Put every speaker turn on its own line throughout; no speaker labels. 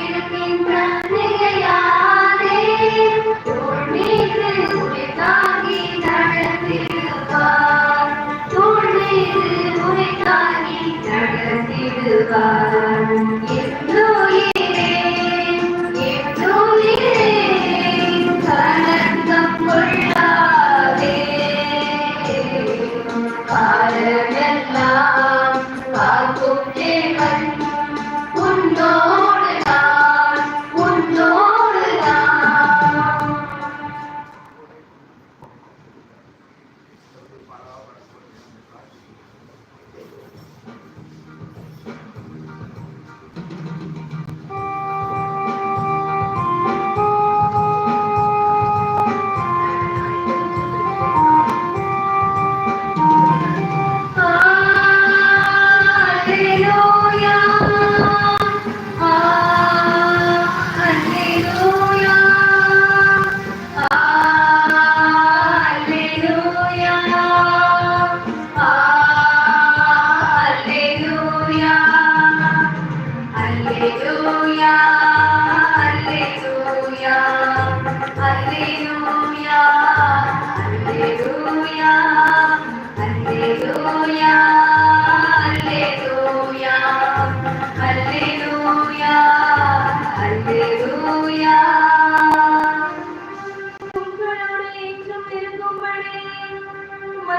நிரம்பின்ற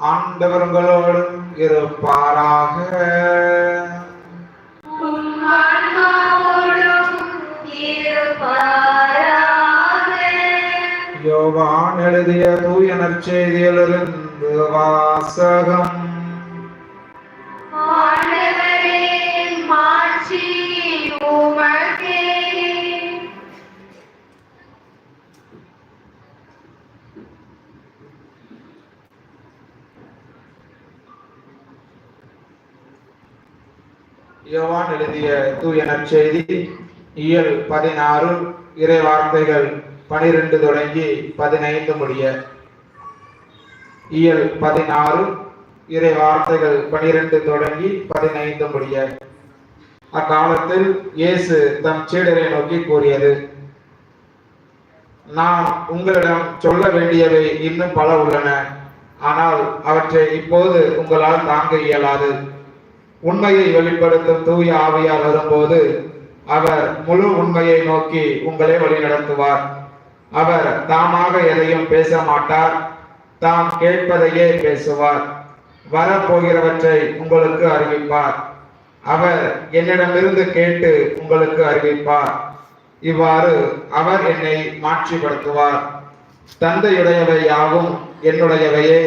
ஆண்டவர்
உங்களோடு இருப்பாராக
உம் ஆன்மாவோடும் இருப்பாராக.
யோவான் எழுதிய தூய நற்செய்தியிலிருந்து வாசகம் யோவான் எழுதிய தூய நற்செய்தி இயல் பதினாறு இறை வார்த்தைகள் பனிரெண்டு தொடங்கி பதினைந்து முடிய. இயல் பதினாறு இறை வார்த்தைகள் பனிரெண்டு தொடங்கி பதினைந்து முடிய. அக்காலத்தில் இயேசு தம் சீடரை நோக்கி கூறியது நான் உங்களிடம் சொல்ல வேண்டியவை இன்னும் பல உள்ளன. ஆனால் அவற்றை இப்போது உங்களால் தாங்க இயலாது. உண்மையை வெளிப்படுத்தும் தூய ஆவியார் வரும்போது அவர் முழு உண்மையை நோக்கி உங்களை வழிநடத்துவார். அவர் தாமாக எதையும் பேச மாட்டார் தாம் கேட்பதையே பேசுவார். வரப்போகிறவற்றை உங்களுக்கு அறிவிப்பார். அவர் என்னிடமிருந்து கேட்டு உங்களுக்கு அறிவிப்பார். இவ்வாறு அவர் என்னை மாற்றிப்படுத்துவார் தந்தையுடையவை யாவும் என்னுடையவையே.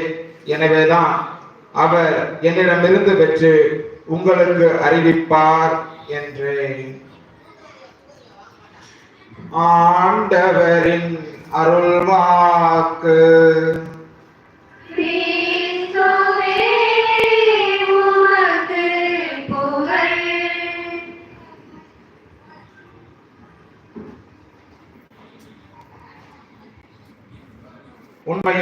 எனவேதான் அவர் என்னிடமிருந்து பெற்று உங்களுக்கு அறிவிப்பார் என்று. ஆண்டவரின் அருள்வாக்கு. உண்மையில்